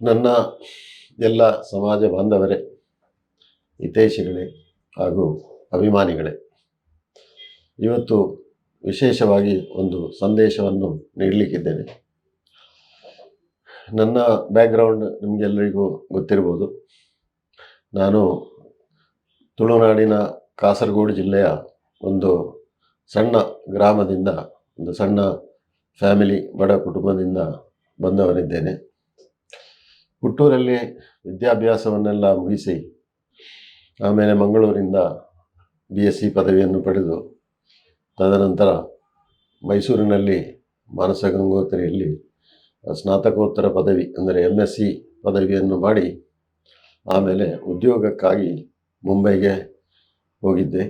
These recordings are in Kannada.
ನನ್ನ ಎಲ್ಲ ಸಮಾಜ ಬಾಂಧವರೇ, ಹಿತೈಷಿಗಳೇ ಹಾಗೂ ಅಭಿಮಾನಿಗಳೇ, ಇವತ್ತು ವಿಶೇಷವಾಗಿ ಒಂದು ಸಂದೇಶವನ್ನು ನೀಡಲಿಕ್ಕಿದ್ದೇನೆ. ನನ್ನ ಬ್ಯಾಕ್ಗ್ರೌಂಡ್ ನಿಮಗೆಲ್ಲರಿಗೂ ಗೊತ್ತಿರ್ಬೋದು. ನಾನು ತುಳುನಾಡಿನ ಕಾಸರಗೋಡು ಜಿಲ್ಲೆಯ ಒಂದು ಸಣ್ಣ ಗ್ರಾಮದಿಂದ, ಒಂದು ಸಣ್ಣ ಫ್ಯಾಮಿಲಿ, ಬಡ ಕುಟುಂಬದಿಂದ ಬಂದವನಿದ್ದೇನೆ ಹುಟ್ಟೂರಲ್ಲಿ ವಿದ್ಯಾಭ್ಯಾಸವನ್ನೆಲ್ಲ ಮುಗಿಸಿ ಆಮೇಲೆ ಮಂಗಳೂರಿಂದ ಬಿ ಎಸ್ ಸಿ ಪದವಿಯನ್ನು ಪಡೆದು ತದನಂತರ ಮೈಸೂರಿನಲ್ಲಿ ಮಾನಸ ಗಂಗೋತ್ರಿಯಲ್ಲಿ ಸ್ನಾತಕೋತ್ತರ ಪದವಿ, ಅಂದರೆ ಎಂ ಎಸ್ ಸಿ ಪದವಿಯನ್ನು ಮಾಡಿ ಆಮೇಲೆ ಉದ್ಯೋಗಕ್ಕಾಗಿ ಮುಂಬೈಗೆ ಹೋಗಿದ್ದೆ.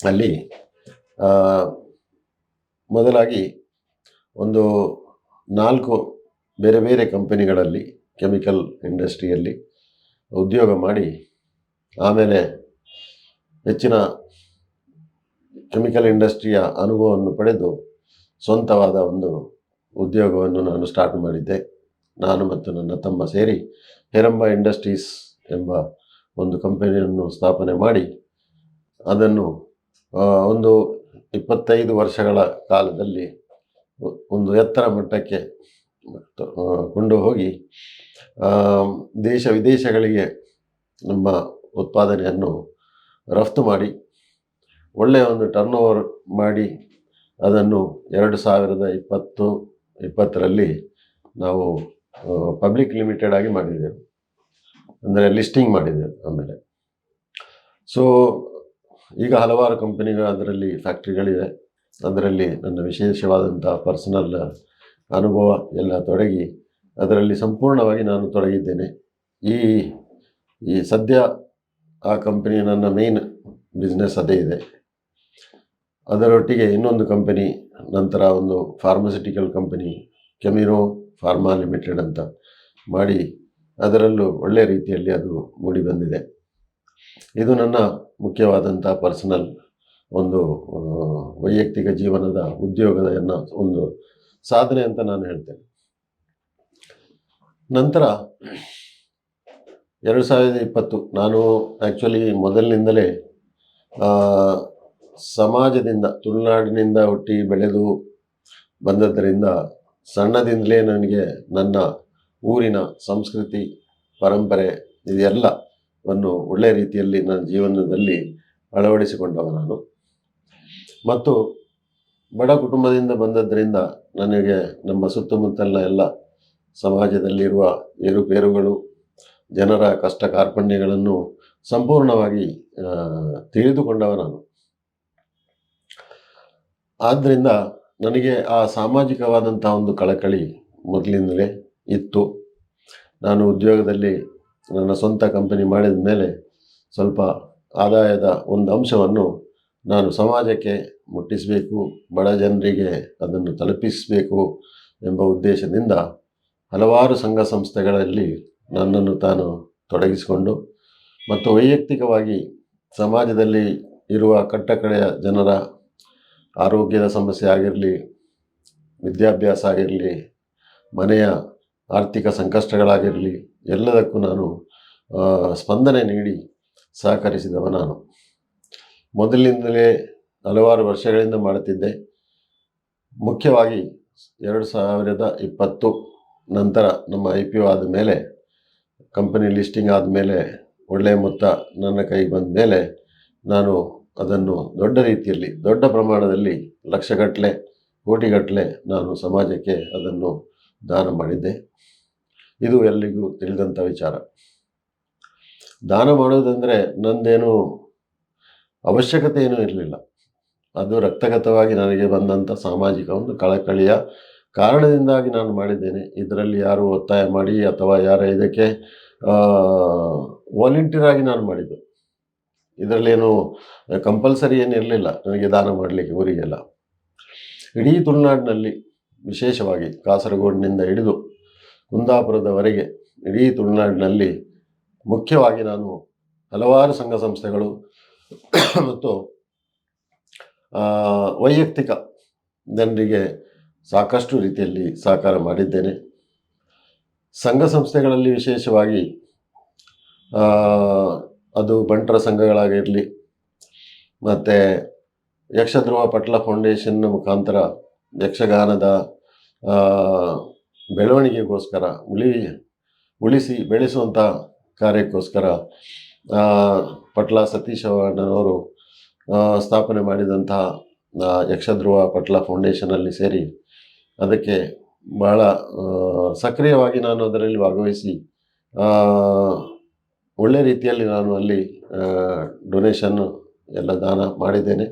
ಅಲ್ಲಿ ಮೊದಲಾಗಿ ಒಂದು ನಾಲ್ಕು ಬೇರೆ ಬೇರೆ ಕಂಪನಿಗಳಲ್ಲಿ ಕೆಮಿಕಲ್ ಇಂಡಸ್ಟ್ರಿಯಲ್ಲಿ ಉದ್ಯೋಗ ಮಾಡಿ ಆಮೇಲೆ ಹೆಚ್ಚಿನ ಕೆಮಿಕಲ್ ಇಂಡಸ್ಟ್ರಿಯ ಅನುಭವವನ್ನು ಪಡೆದು ಸ್ವಂತವಾದ ಒಂದು ಉದ್ಯೋಗವನ್ನು ನಾನು ಸ್ಟಾರ್ಟ್ ಮಾಡಿದ್ದೆ. ನಾನು ಮತ್ತು ನನ್ನ ತಮ್ಮ ಸೇರಿ ಹೆರಂಬ ಇಂಡಸ್ಟ್ರೀಸ್ ಎಂಬ ಒಂದು ಕಂಪನಿಯನ್ನು ಸ್ಥಾಪನೆ ಮಾಡಿ ಅದನ್ನು ಒಂದು ಇಪ್ಪತ್ತೈದು ವರ್ಷಗಳ ಕಾಲದಲ್ಲಿ ಒಂದು ಎತ್ತರ ಮಟ್ಟಕ್ಕೆ ಕೊಂಡು ಹೋಗಿ ದೇಶ ವಿದೇಶಗಳಿಗೆ ನಮ್ಮ ಉತ್ಪಾದನೆಯನ್ನು ರಫ್ತು ಮಾಡಿ ಒಳ್ಳೆಯ ಒಂದು ಟರ್ನ್ ಓವರ್ ಮಾಡಿ, ಅದನ್ನು ಎರಡು ಸಾವಿರದ ಇಪ್ಪತ್ತು, ಇಪ್ಪತ್ತರಲ್ಲಿ ನಾವು ಪಬ್ಲಿಕ್ ಲಿಮಿಟೆಡ್ ಆಗಿ ಮಾಡಿದ್ದೆವು. ಅಂದರೆ ಲಿಸ್ಟಿಂಗ್ ಮಾಡಿದ್ದೆವು ಆಮೇಲೆ. ಸೊ ಈಗ ಹಲವಾರು ಕಂಪನಿಗಳು ಅದರಲ್ಲಿ ಫ್ಯಾಕ್ಟ್ರಿಗಳಿವೆ ಅದರಲ್ಲಿ ನನ್ನ ವಿಶೇಷವಾದಂಥ ಪರ್ಸನಲ್ ಅನುಭವ ಎಲ್ಲ ತೊಡಗಿ ಅದರಲ್ಲಿ ಸಂಪೂರ್ಣವಾಗಿ ನಾನು ತೊಡಗಿದ್ದೇನೆ. ಈ ಈ ಸದ್ಯ ಆ ಕಂಪನಿ ನನ್ನ ಮೇನ್ ಬಿಸ್ನೆಸ್ ಅದೇ ಇದೆ. ಅದರೊಟ್ಟಿಗೆ ಇನ್ನೊಂದು ಕಂಪನಿ, ನಂತರ ಒಂದು pharmaceutical company Chemiro pharma limited ಅಂತ ಮಾಡಿ ಅದರಲ್ಲೂ ಒಳ್ಳೆಯ ರೀತಿಯಲ್ಲಿ ಅದು ಮೂಡಿ ಬಂದಿದೆ. ಇದು ನನ್ನ ಮುಖ್ಯವಾದಂಥ ಪರ್ಸನಲ್ ಒಂದು ವೈಯಕ್ತಿಕ ಜೀವನದ ಉದ್ಯೋಗದ ಒಂದು ಸಾಧನೆ ಅಂತ ನಾನು ಹೇಳ್ತೇನೆ. ನಂತರ ಎರಡು ಸಾವಿರದ ಇಪ್ಪತ್ತು ನಾನು ಆ್ಯಕ್ಚುಲಿ ಮೊದಲಿನಿಂದಲೇ ಸಮಾಜದಿಂದ, ತುಳುನಾಡಿನಿಂದ ಹುಟ್ಟಿ ಬೆಳೆದು ಬಂದದ್ದರಿಂದ ಸಣ್ಣದಿಂದಲೇ ನನಗೆ ನನ್ನ ಊರಿನ ಸಂಸ್ಕೃತಿ, ಪರಂಪರೆ ಇದೆಲ್ಲವನ್ನು ಒಳ್ಳೆಯ ರೀತಿಯಲ್ಲಿ ನನ್ನ ಜೀವನದಲ್ಲಿ ಅಳವಡಿಸಿಕೊಂಡವ ನಾನು. ಮತ್ತು ಬಡ ಕುಟುಂಬದಿಂದ ಬಂದದ್ದರಿಂದ ನನಗೆ ನಮ್ಮ ಸುತ್ತಮುತ್ತಲಿನ ಎಲ್ಲ ಸಮಾಜದಲ್ಲಿರುವ ಏರುಪೇರುಗಳು, ಜನರ ಕಷ್ಟ ಕಾರ್ಪಣ್ಯಗಳನ್ನು ಸಂಪೂರ್ಣವಾಗಿ ತಿಳಿದುಕೊಂಡವ ನಾನು. ಆದ್ದರಿಂದ ನನಗೆ ಆ ಸಾಮಾಜಿಕವಾದಂಥ ಒಂದು ಕಳಕಳಿ ಮೊದಲಿಂದಲೇ ಇತ್ತು. ನಾನು ಉದ್ಯೋಗದಲ್ಲಿ ನನ್ನ ಸ್ವಂತ ಕಂಪನಿ ಮಾಡಿದ ಮೇಲೆ ಸ್ವಲ್ಪ ಆದಾಯದ ಒಂದು ಅಂಶವನ್ನು ನಾನು ಸಮಾಜಕ್ಕೆ ಮುಟ್ಟಿಸಬೇಕು, ಬಡ ಜನರಿಗೆ ಅದನ್ನು ತಲುಪಿಸಬೇಕು ಎಂಬ ಉದ್ದೇಶದಿಂದ ಹಲವಾರು ಸಂಘ ಸಂಸ್ಥೆಗಳಲ್ಲಿ ನನ್ನನ್ನು ತಾನು ತೊಡಗಿಸಿಕೊಂಡು ಮತ್ತು ವೈಯಕ್ತಿಕವಾಗಿ ಸಮಾಜದಲ್ಲಿ ಇರುವ ಕಟ್ಟಕಡೆಯ ಜನರ ಆರೋಗ್ಯದ ಸಮಸ್ಯೆ ಆಗಿರಲಿ, ವಿದ್ಯಾಭ್ಯಾಸ ಆಗಿರಲಿ, ಮನೆಯ ಆರ್ಥಿಕ ಸಂಕಷ್ಟಗಳಾಗಿರಲಿ, ಎಲ್ಲದಕ್ಕೂ ನಾನು ಸ್ಪಂದನೆ ನೀಡಿ ಸಹಕರಿಸಿದವ ನಾನು. ಮೊದಲಿನಿಂದಲೇ ಹಲವಾರು ವರ್ಷಗಳಿಂದ ಮಾಡುತ್ತಿದ್ದೆ. ಮುಖ್ಯವಾಗಿ ಎರಡು ಸಾವಿರದ ಇಪ್ಪತ್ತು ನಂತರ ನಮ್ಮ ಐ ಪಿ ಒ ಆದ ಮೇಲೆ, ಕಂಪನಿ ಲಿಸ್ಟಿಂಗ್ ಆದಮೇಲೆ ಒಳ್ಳೆಯ ಮೊತ್ತ ನನ್ನ ಕೈಗೆ ಬಂದ ಮೇಲೆ ನಾನು ಅದನ್ನು ದೊಡ್ಡ ರೀತಿಯಲ್ಲಿ, ದೊಡ್ಡ ಪ್ರಮಾಣದಲ್ಲಿ ಲಕ್ಷಗಟ್ಟಲೆ, ಕೋಟಿಗಟ್ಟಲೆ ನಾನು ಸಮಾಜಕ್ಕೆ ಅದನ್ನು ದಾನ ಮಾಡಿದ್ದೆ. ಇದು ಎಲ್ಲರಿಗೂ ತಿಳಿದಂಥ ವಿಚಾರ. ದಾನ ಮಾಡೋದಂದರೆ ನಂದೇನು ಅವಶ್ಯಕತೆ ಏನೂ ಇರಲಿಲ್ಲ. ಅದು ರಕ್ತಗತವಾಗಿ ನನಗೆ ಬಂದಂಥ ಸಾಮಾಜಿಕ ಒಂದು ಕಳಕಳಿಯ ಕಾರಣದಿಂದಾಗಿ ನಾನು ಮಾಡಿದ್ದೇನೆ. ಇದರಲ್ಲಿ ಯಾರು ಒತ್ತಾಯ ಮಾಡಿ ಅಥವಾ ಯಾರ ಇದಕ್ಕೆ ವಾಲಂಟಿಯರ್ ಆಗಿ ನಾನು ಮಾಡಿದ್ದು. ಇದರಲ್ಲೇನು ಕಂಪಲ್ಸರಿ ಏನಿರಲಿಲ್ಲ ನನಗೆ ದಾನ ಮಾಡಲಿಕ್ಕೆ ಊರಿಗೆಲ್ಲ. ಇಡೀ ತುಳುನಾಡಿನಲ್ಲಿ ವಿಶೇಷವಾಗಿ ಕಾಸರಗೋಡಿನಿಂದ ಹಿಡಿದು ಕುಂದಾಪುರದವರೆಗೆ ಇಡೀ ತುಳುನಾಡಿನಲ್ಲಿ ಮುಖ್ಯವಾಗಿ ನಾನು ಹಲವಾರು ಸಂಘ ಸಂಸ್ಥೆಗಳು ಮತ್ತು ವೈಯಕ್ತಿಕ ಜನರಿಗೆ ಸಾಕಷ್ಟು ರೀತಿಯಲ್ಲಿ ಸಹಕಾರ ಮಾಡಿದ್ದೇನೆ. ಸಂಘ ಸಂಸ್ಥೆಗಳಲ್ಲಿ ವಿಶೇಷವಾಗಿ ಅದು ಬಂಟರ ಸಂಘಗಳಾಗಿರಲಿ, ಮತ್ತು ಯಕ್ಷಧ್ರುವ ಪಟ್ಲ ಫೌಂಡೇಶನ್ ಮುಖಾಂತರ ಯಕ್ಷಗಾನದ ಬೆಳವಣಿಗೆಗೋಸ್ಕರ, ಉಳಿ, ಉಳಿಸಿ ಬೆಳೆಸುವಂಥ ಕಾರ್ಯಕ್ಕೋಸ್ಕರ ಪಟ್ಲ ಸತೀಶ್ ಅವರು ಸ್ಥಾಪನೆ ಮಾಡಿದಂತಹ ಯಕ್ಷಧ್ರುವ ಪಟ್ಲ ಫೌಂಡೇಶನಲ್ಲಿ ಸೇರಿ ಅದಕ್ಕೆ ಬಹಳ ಸಕ್ರಿಯವಾಗಿ ನಾನು ಅದರಲ್ಲಿ ಭಾಗವಹಿಸಿ ಒಳ್ಳೆ ರೀತಿಯಲ್ಲಿ ನಾನು ಅಲ್ಲಿ ಡೊನೇಷನ್ನು ಎಲ್ಲ ದಾನ ಮಾಡಿದ್ದೇನೆ.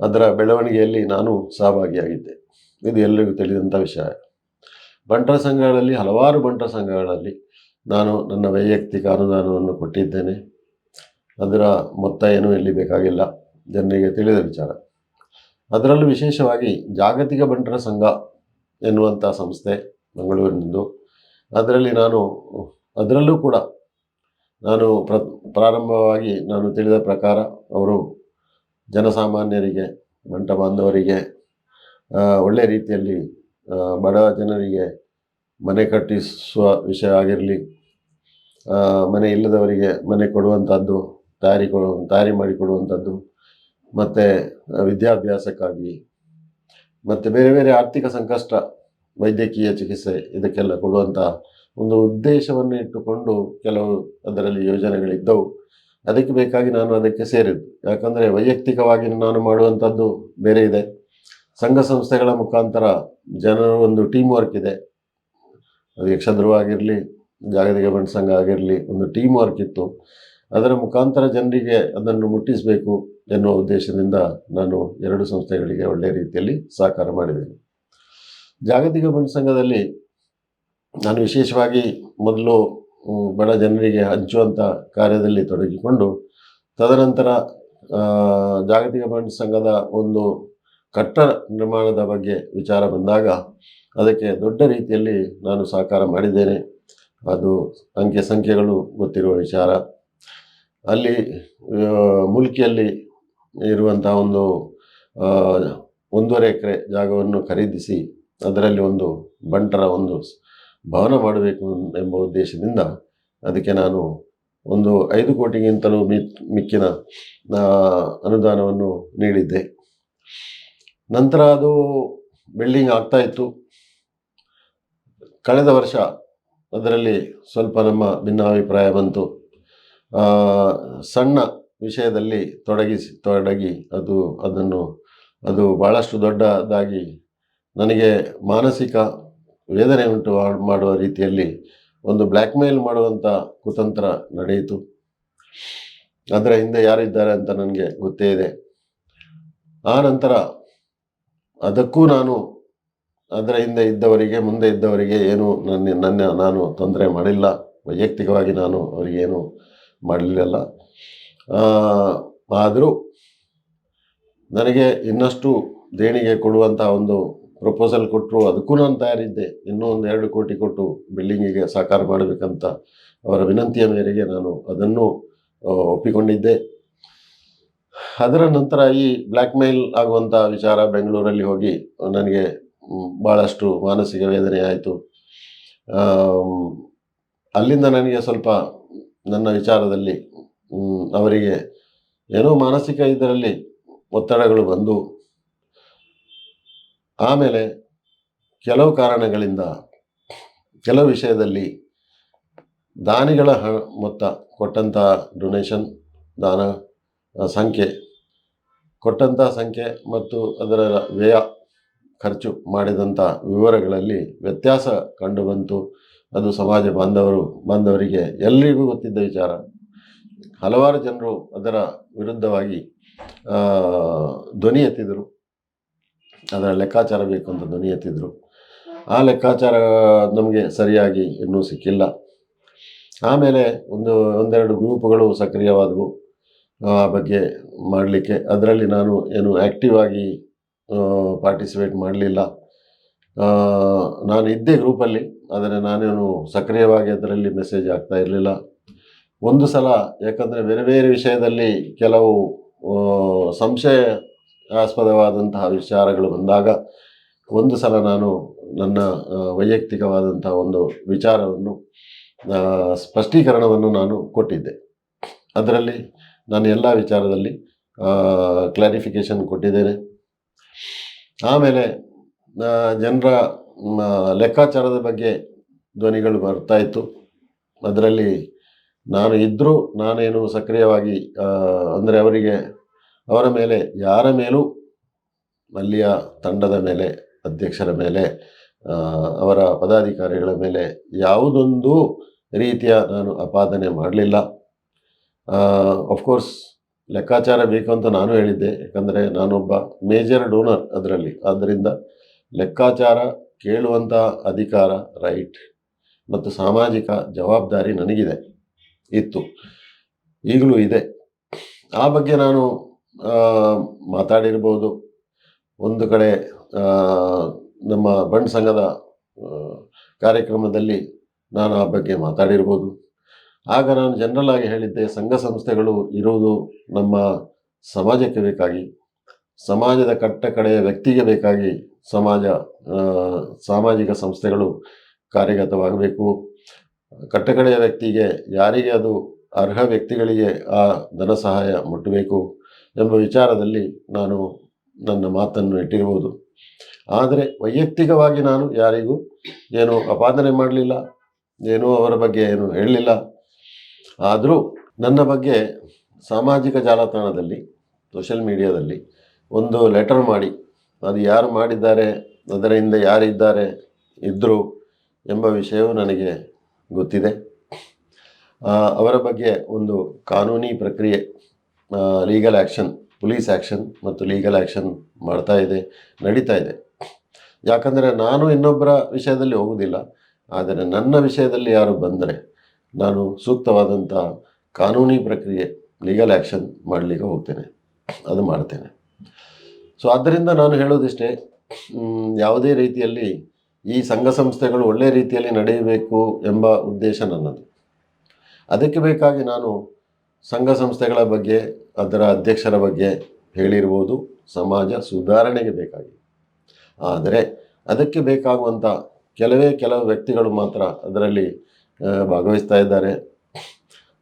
ಅದರ ಬೆಳವಣಿಗೆಯಲ್ಲಿ ನಾನು ಸಹಭಾಗಿಯಾಗಿದ್ದೆ. ಇದು ಎಲ್ಲರಿಗೂ ತಿಳಿದಂಥ ವಿಷಯ. ಬಂಟರ ಸಂಘಗಳಲ್ಲಿ, ಹಲವಾರು ಬಂಟರ ಸಂಘಗಳಲ್ಲಿ ನಾನು ನನ್ನ ವೈಯಕ್ತಿಕ ಅನುದಾನವನ್ನು ಕೊಟ್ಟಿದ್ದೇನೆ. ಅದರ ಮೊತ್ತ ಏನೂ ಎಲ್ಲಿ ಬೇಕಾಗಿಲ್ಲ. ಜನರಿಗೆ ತಿಳಿದ ವಿಚಾರ. ಅದರಲ್ಲೂ ವಿಶೇಷವಾಗಿ ಜಾಗತಿಕ ಬಂಟರ ಸಂಘ ಎನ್ನುವಂಥ ಸಂಸ್ಥೆ ಮಂಗಳೂರಿನಿಂದು ಅದರಲ್ಲಿ ನಾನು, ಅದರಲ್ಲೂ ಕೂಡ ನಾನು ಪ್ರ, ಪ್ರಾರಂಭವಾಗಿ ನಾನು ತಿಳಿದ ಪ್ರಕಾರ ಅವರು ಜನಸಾಮಾನ್ಯರಿಗೆ, ಬಂಟ ಬಾಂಧವರಿಗೆ ಒಳ್ಳೆಯ ರೀತಿಯಲ್ಲಿ ಬಡ ಜನರಿಗೆ ಮನೆ ಕಟ್ಟಿಸುವ ವಿಷಯ ಆಗಿರಲಿ ಮನೆ ಇಲ್ಲದವರಿಗೆ ಮನೆ ಕೊಡುವಂಥದ್ದು ತಯಾರಿ ಕೊಡು ತಯಾರಿ ಮಾಡಿಕೊಡುವಂಥದ್ದು, ಮತ್ತು ವಿದ್ಯಾಭ್ಯಾಸಕ್ಕಾಗಿ ಮತ್ತು ಬೇರೆ ಬೇರೆ ಆರ್ಥಿಕ ಸಂಕಷ್ಟ, ವೈದ್ಯಕೀಯ ಚಿಕಿತ್ಸೆ ಇದಕ್ಕೆಲ್ಲ ಕೊಡುವಂಥ ಒಂದು ಉದ್ದೇಶವನ್ನು ಇಟ್ಟುಕೊಂಡು ಕೆಲವು ಅದರಲ್ಲಿ ಯೋಜನೆಗಳಿದ್ದವು. ಅದಕ್ಕೆ ಬೇಕಾಗಿ ನಾನು ಅದಕ್ಕೆ ಸೇರಿದ್ದು. ಯಾಕಂದರೆ ವೈಯಕ್ತಿಕವಾಗಿ ನಾನು ಮಾಡುವಂಥದ್ದು ಬೇರೆ ಇದೆ. ಸಂಘ ಸಂಸ್ಥೆಗಳ ಮುಖಾಂತರ ಜನರ ಒಂದು ಟೀಮ್ ವರ್ಕ್ ಇದೆ. ಅದು ಯಕ್ಷಧ್ರುವ ಆಗಿರಲಿ, ಜಾಗತಿಕ ಬಂಡ್ ಸಂಘ ಆಗಿರಲಿ, ಒಂದು ಟೀಮ್ ವರ್ಕ್ ಇತ್ತು. ಅದರ ಮುಖಾಂತರ ಜನರಿಗೆ ಅದನ್ನು ಮುಟ್ಟಿಸಬೇಕು ಎನ್ನುವ ಉದ್ದೇಶದಿಂದ ನಾನು ಎರಡು ಸಂಸ್ಥೆಗಳಿಗೆ ಒಳ್ಳೆಯ ರೀತಿಯಲ್ಲಿ ಸಹಕಾರ ಮಾಡಿದ್ದೇನೆ. ಜಾಗತಿಕ ಬಂಡ ಸಂಘದಲ್ಲಿ ನಾನು ವಿಶೇಷವಾಗಿ ಮೊದಲು ಬಡ ಜನರಿಗೆ ಹಂಚುವಂಥ ಕಾರ್ಯದಲ್ಲಿ ತೊಡಗಿಕೊಂಡು, ತದನಂತರ ಜಾಗತಿಕ ಬಂಡ ಸಂಘದ ಒಂದು ಕಟ್ಟಡ ನಿರ್ಮಾಣದ ಬಗ್ಗೆ ವಿಚಾರ ಬಂದಾಗ ಅದಕ್ಕೆ ದೊಡ್ಡ ರೀತಿಯಲ್ಲಿ ನಾನು ಸಹಕಾರ ಮಾಡಿದ್ದೇನೆ. ಅದು ಅಂಕೆ ಸಂಖ್ಯೆಗಳು ಗೊತ್ತಿರುವ ವಿಚಾರ. ಅಲ್ಲಿ ಮುಲ್ಕಿಯಲ್ಲಿ ಇರುವಂಥ ಒಂದು ಒಂದೂವರೆ ಎಕರೆ ಜಾಗವನ್ನು ಖರೀದಿಸಿ ಅದರಲ್ಲಿ ಒಂದು ಬಂಟರ ಒಂದು ಭವನ ಮಾಡಬೇಕು ಎಂಬ ಉದ್ದೇಶದಿಂದ ಅದಕ್ಕೆ ನಾನು ಒಂದು ಐದು ಕೋಟಿಗಿಂತಲೂ ಮಿ, ಮಿಕ್ಕಿನ ಅನುದಾನವನ್ನು ನೀಡಿದ್ದೆ. ನಂತರ ಅದು ಬಿಲ್ಡಿಂಗ್ ಆಗ್ತಾ ಇತ್ತು. ಕಳೆದ ವರ್ಷ ಅದರಲ್ಲಿ ಸ್ವಲ್ಪ ನಮ್ಮ ಭಿನ್ನಾಭಿಪ್ರಾಯ ಬಂತು. ಸಣ್ಣ ವಿಷಯದಲ್ಲಿ ತೊಡಗಿಸಿ, ತೊಡಗಿ ಅದು, ಅದನ್ನು, ಅದು ಭಾಳಷ್ಟು ದೊಡ್ಡದಾಗಿ ನನಗೆ ಮಾನಸಿಕ ವೇದನೆ ಉಂಟು ಮಾಡುವ ರೀತಿಯಲ್ಲಿ ಒಂದು ಬ್ಲ್ಯಾಕ್ ಮೇಲ್ ಮಾಡುವಂಥ ಕುತಂತ್ರ ನಡೆಯಿತು. ಅದರ ಹಿಂದೆ ಯಾರಿದ್ದಾರೆ ಅಂತ ನನಗೆ ಗೊತ್ತೇ ಇದೆ. ಆ ನಂತರ ಅದಕ್ಕೂ ನಾನು ಅದರ ಹಿಂದೆ ಇದ್ದವರಿಗೆ, ಮುಂದೆ ಇದ್ದವರಿಗೆ ಏನು ನನ್ನ ನನ್ನ, ನಾನು ತೊಂದರೆ ಮಾಡಿಲ್ಲ. ವೈಯಕ್ತಿಕವಾಗಿ ನಾನು ಅವರಿಗೇನು ಮಾಡಲಿಲ್ಲ. ಆದರೂ ನನಗೆ ಇನ್ನಷ್ಟು ದೇಣಿಗೆ ಕೊಡುವಂಥ ಒಂದು ಪ್ರಪೋಸಲ್ ಕೊಟ್ಟರು ಅದಕ್ಕೂ ನಾನು ತಯಾರಿದ್ದೆ. ಇನ್ನೂ ಒಂದು ಎರಡು ಕೋಟಿ ಕೊಟ್ಟು ಬಿಲ್ಡಿಂಗಿಗೆ ಸಾಕಾರ ಮಾಡಬೇಕಂತ ಅವರ ವಿನಂತಿಯ ಮೇರೆಗೆ ನಾನು ಅದನ್ನು ಒಪ್ಪಿಕೊಂಡಿದ್ದೆ. ಅದರ ನಂತರ ಈ ಬ್ಲ್ಯಾಕ್ ಮೇಲ್ ಆಗುವಂಥ ವಿಚಾರ ಬೆಂಗಳೂರಲ್ಲಿ ಹೋಗಿ ನನಗೆ ಭಾಳಷ್ಟು ಮಾನಸಿಕ ವೇದನೆ ಆಯಿತು. ಅಲ್ಲಿಂದ ನನಗೆ ಸ್ವಲ್ಪ ನನ್ನ ವಿಚಾರದಲ್ಲಿ ಅವರಿಗೆ ಏನೋ ಮಾನಸಿಕ ಇದರಲ್ಲಿ ಒತ್ತಡಗಳು ಬಂದು, ಆಮೇಲೆ ಕೆಲವು ಕಾರಣಗಳಿಂದ, ಕೆಲವು ವಿಷಯದಲ್ಲಿ ದಾನಿಗಳ ಹಣ ಮೊತ್ತ ಕೊಟ್ಟಂಥ ಡೊನೇಷನ್ ದಾನ ಸಂಖ್ಯೆ ಕೊಟ್ಟಂಥ ಸಂಖ್ಯೆ ಮತ್ತು ಅದರ ವ್ಯಯ ಖರ್ಚು ಮಾಡಿದಂಥ ವಿವರಗಳಲ್ಲಿ ವ್ಯತ್ಯಾಸ ಕಂಡುಬಂತು. ಅದು ಸಮಾಜ ಬಾಂಧವರು, ಬಾಂಧವರಿಗೆ ಎಲ್ಲರಿಗೂ ಗೊತ್ತಿದ್ದ ವಿಚಾರ. ಹಲವಾರು ಜನರು ಅದರ ವಿರುದ್ಧವಾಗಿ ಧ್ವನಿ ಎತ್ತಿದರು. ಅದರ ಲೆಕ್ಕಾಚಾರ ಬೇಕು ಅಂತ ಧ್ವನಿ ಎತ್ತಿದ್ರು. ಆ ಲೆಕ್ಕಾಚಾರ ನಮಗೆ ಸರಿಯಾಗಿ ಇನ್ನೂ ಸಿಕ್ಕಿಲ್ಲ. ಆಮೇಲೆ ಒಂದು, ಒಂದೆರಡು ಗ್ರೂಪ್ಗಳು ಸಕ್ರಿಯವಾದವು. ಆ ಬಗ್ಗೆ ಮಾಡಲಿಕ್ಕೆ. ಅದರಲ್ಲಿ ನಾನು ಏನು ಆ್ಯಕ್ಟಿವ್ ಆಗಿ ಪಾರ್ಟಿಸಿಪೇಟ್ ಮಾಡಲಿಲ್ಲ. ನಾನು ಇದ್ದೆ ಗ್ರೂಪಲ್ಲಿ ಆದರೆ ನಾನೇನು ಸಕ್ರಿಯವಾಗಿ ಅದರಲ್ಲಿ ಮೆಸೇಜ್ ಆಗ್ತಾ ಇರಲಿಲ್ಲ. ಒಂದು ಸಲ, ಯಾಕಂದರೆ ಬೇರೆ ಬೇರೆ ವಿಷಯದಲ್ಲಿ ಕೆಲವು ಸಂಶಯಾಸ್ಪದವಾದಂತಹ ವಿಚಾರಗಳು ಬಂದಾಗ, ಒಂದು ಸಲ ನಾನು ನನ್ನ ವೈಯಕ್ತಿಕವಾದಂಥ ಒಂದು ವಿಚಾರವನ್ನು ಸ್ಪಷ್ಟೀಕರಣವನ್ನು ನಾನು ಕೊಟ್ಟಿದ್ದೆ. ಅದರಲ್ಲಿ ನಾನು ಎಲ್ಲ ವಿಚಾರದಲ್ಲಿ ಕ್ಲಾರಿಫಿಕೇಶನ್ ಕೊಟ್ಟಿದ್ದೇನೆ. ಆಮೇಲೆ ಜನರ ಲೆಕ್ಕಾಚಾರದ ಬಗ್ಗೆ ಧ್ವನಿಗಳು ಬರ್ತಾ ಇತ್ತು. ಅದರಲ್ಲಿ ನಾನು ಇದ್ದರೂ ನಾನೇನು ಸಕ್ರಿಯವಾಗಿ ಅಂದರೆ ಅವರಿಗೆ, ಅವರ ಮೇಲೆ, ಯಾರ ಮೇಲೂ ಅಲ್ಲಿಯ ತಂಡದ ಮೇಲೆ, ಅಧ್ಯಕ್ಷರ ಮೇಲೆ ಅವರ ಪದಾಧಿಕಾರಿಗಳ ಮೇಲೆ ಯಾವುದೊಂದು ರೀತಿಯ ನಾನು ಅಪಾದನೆ ಮಾಡಲಿಲ್ಲ. ಅಫ್ಕೋರ್ಸ್ ಲೆಕ್ಕಾಚಾರ ಬೇಕು ಅಂತ ನಾನು ಹೇಳಿದ್ದೆ. ಯಾಕಂದರೆ ನಾನೊಬ್ಬ ಮೇಜರ್ ಡೋನರ್ ಅದರಲ್ಲಿ. ಆದ್ದರಿಂದ ಲೆಕ್ಕಾಚಾರ ಕೇಳುವಂಥ ಅಧಿಕಾರ ರೈಟ್ ಮತ್ತು ಸಾಮಾಜಿಕ ಜವಾಬ್ದಾರಿ ನನಗಿದೆ, ಇತ್ತು, ಈಗಲೂ ಇದೆ. ಆ ಬಗ್ಗೆ ನಾನು ಮಾತಾಡಿರ್ಬೋದು. ಒಂದು ಕಡೆ ನಮ್ಮ ಬಂಡ್ ಸಂಘದ ಕಾರ್ಯಕ್ರಮದಲ್ಲಿ ನಾನು ಆ ಬಗ್ಗೆ ಮಾತಾಡಿರ್ಬೋದು. ಆಗ ನಾನು ಜನರಲ್ ಆಗಿ ಹೇಳಿದ್ದೆ, ಸಂಘ ಸಂಸ್ಥೆಗಳು ಇರುವುದು ನಮ್ಮ ಸಮಾಜಕ್ಕೆ ಬೇಕಾಗಿ. ಸಮಾಜದ ಕಟ್ಟಕಡೆಯ ವ್ಯಕ್ತಿಗೆ ಬೇಕಾಗಿ ಸಮಾಜ ಸಾಮಾಜಿಕ ಸಂಸ್ಥೆಗಳು ಕಾರ್ಯಗತವಾಗಬೇಕು. ಕಟ್ಟಕಡೆಯ ವ್ಯಕ್ತಿಗೆ ಯಾರಿಗೆ ಅದು ಅರ್ಹ ವ್ಯಕ್ತಿಗಳಿಗೆ ಆ ಧನ ಸಹಾಯ ಮುಟ್ಟಬೇಕು ಎಂಬ ವಿಚಾರದಲ್ಲಿ ನಾನು ನನ್ನ ಮಾತನ್ನು ಇಟ್ಟಿರ್ಬೋದು ಆದರೆ ವೈಯಕ್ತಿಕವಾಗಿ ನಾನು ಯಾರಿಗೂ ಏನು ಅಪಾದನೆ ಮಾಡಲಿಲ್ಲ, ಏನೂ ಅವರ ಬಗ್ಗೆ ಏನು ಹೇಳಲಿಲ್ಲ. ಆದರೂ ನನ್ನ ಬಗ್ಗೆ ಸಾಮಾಜಿಕ ಜಾಲತಾಣದಲ್ಲಿ ಸೋಷಲ್ ಮೀಡಿಯಾದಲ್ಲಿ ಒಂದು ಲೆಟರ್ ಮಾಡಿ, ಅದು ಯಾರು ಮಾಡಿದ್ದಾರೆ ಅದರ ಹಿಂದೆ ಯಾರಿದ್ದಾರೆ ಇದ್ದರು ಎಂಬ ವಿಷಯವು ನನಗೆ ಗೊತ್ತಿದೆ. ಅವರ ಬಗ್ಗೆ ಒಂದು ಕಾನೂನಿ ಪ್ರಕ್ರಿಯೆ ಲೀಗಲ್ ಆ್ಯಕ್ಷನ್ ಪೊಲೀಸ್ ಆ್ಯಕ್ಷನ್ ಮತ್ತು ಲೀಗಲ್ ಆ್ಯಕ್ಷನ್ ಮಾಡ್ತಾ ಇದೆ, ನಡೀತಾ ಇದೆ. ಯಾಕಂದರೆ ನಾನು ಇನ್ನೊಬ್ಬರ ವಿಷಯದಲ್ಲಿ ಹೋಗುವುದಿಲ್ಲ ಆದರೆ ನನ್ನ ವಿಷಯದಲ್ಲಿ ಯಾರು ಬಂದರೆ ನಾನು ಸೂಕ್ತವಾದಂಥ ಕಾನೂನಿ ಪ್ರಕ್ರಿಯೆ ಲೀಗಲ್ ಆ್ಯಕ್ಷನ್ ಮಾಡಲಿಕ್ಕೆ ಹೋಗ್ತೇನೆ, ಅದು ಮಾಡ್ತೇನೆ. ಸೊ ಆದ್ದರಿಂದ ನಾನು ಹೇಳೋದಿಷ್ಟೇ ಯಾವುದೇ ರೀತಿಯಲ್ಲಿ ಈ ಸಂಘ ಸಂಸ್ಥೆಗಳು ಒಳ್ಳೆಯ ರೀತಿಯಲ್ಲಿ ನಡೆಯಬೇಕು ಎಂಬ ಉದ್ದೇಶ ನನ್ನದು. ಅದಕ್ಕೆ ಬೇಕಾಗಿ ನಾನು ಸಂಘ ಸಂಸ್ಥೆಗಳ ಬಗ್ಗೆ, ಅದರ ಅಧ್ಯಕ್ಷರ ಬಗ್ಗೆ ಹೇಳಿರ್ಬೋದು, ಸಮಾಜ ಸುಧಾರಣೆಗೆ ಬೇಕಾಗಿ. ಆದರೆ ಅದಕ್ಕೆ ಬೇಕಾಗುವಂಥ ಕೆಲವೇ ಕೆಲವು ವ್ಯಕ್ತಿಗಳು ಮಾತ್ರ ಅದರಲ್ಲಿ ಭಾಗವಹಿಸ್ತಾ ಇದ್ದಾರೆ.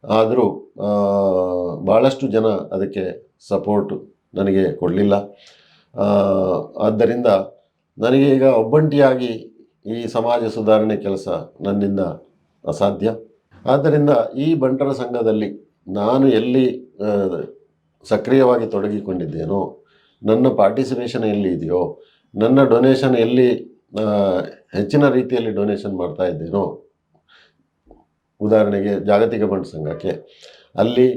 ಆದರೂ ಭಾಳಷ್ಟು ಜನ ಅದಕ್ಕೆ ಸಪೋರ್ಟ್ ನನಗೆ ಕೊಡಲಿಲ್ಲ. ಆದ್ದರಿಂದ ನನಗೆ ಈಗ ಒಬ್ಬಂಟಿಯಾಗಿ ಈ ಸಮಾಜ ಸುಧಾರಣೆ ಕೆಲಸ ನನ್ನಿಂದ ಅಸಾಧ್ಯ. ಆದ್ದರಿಂದ ಈ ಬಂಟರ ಸಂಘದಲ್ಲಿ ನಾನು ಎಲ್ಲಿ ಸಕ್ರಿಯವಾಗಿ ತೊಡಗಿಕೊಂಡಿದ್ದೇನೋ, ನನ್ನ ಪಾರ್ಟಿಸಿಪೇಷನ್ ಎಲ್ಲಿ ಇದೆಯೋ, ನನ್ನ ಡೊನೇಷನ್ ಎಲ್ಲಿ ಹೆಚ್ಚಿನ ರೀತಿಯಲ್ಲಿ ಡೊನೇಷನ್ ಮಾಡ್ತಾ ಇದ್ದೇನೋ, ಉದಾಹರಣೆಗೆ ಜಾಗತಿಕ ಬಂಟ ಸಂಘಕ್ಕೆ, ಅಲ್ಲಿ